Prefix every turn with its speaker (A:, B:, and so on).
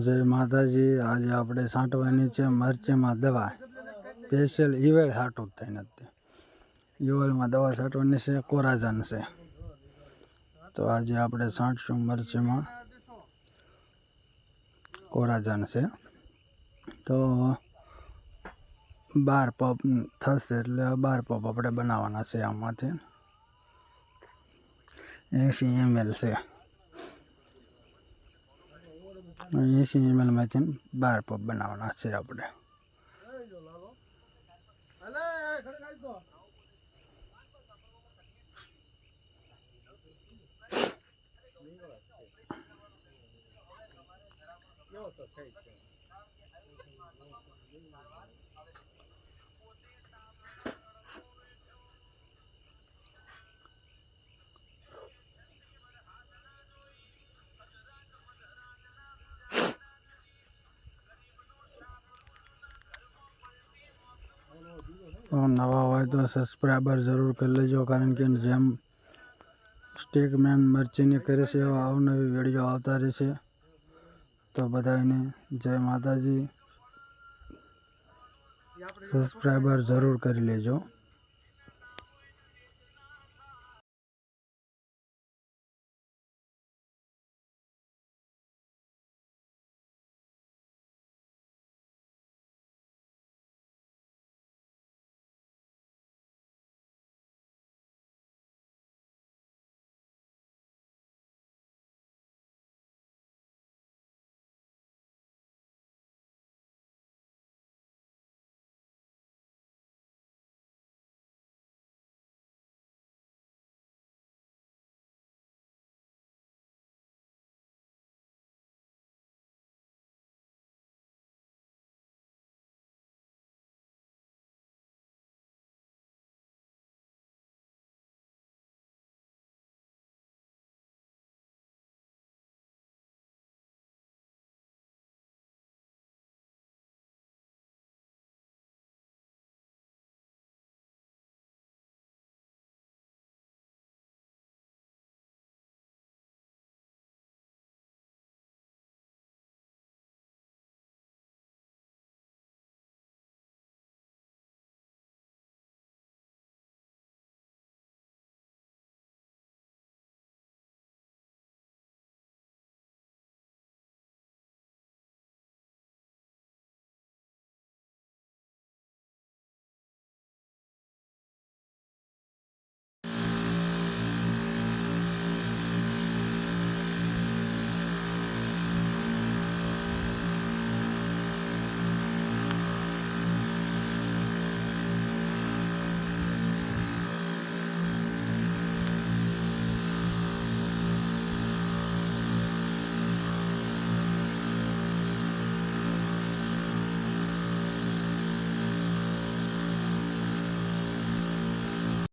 A: જય માતાજી. આજે આપણે છાંટવાની છે મરચીમાં દવા. સ્પેશિયલ ઈવેળ છાંટું જ નથી ઈવેળમાં દવા છાંટવાની છે, કોરાજન છે. તો આજે આપણે છાંટશું મરચીમાં. કોરાજન છે. તો બાર પપ થશે એટલે બાર પપ આપણે બનાવવાના છે આમાંથી. એંસી એમએલ છે. એંસી એમએલમાંથી બાર પપ બનાવવાના છે આપણે. તો નવા હોય તો સબસ્ક્રાઈબર જરૂર કરી લેજો, કારણ કે જેમ સ્ટેકમેન મરચીની કરે છે, એવા અવનવી વીડિયો આવતા રહેશે તો બધાને જય માતાજી. સબસ્ક્રાઈબર જરૂર કરી લેજો.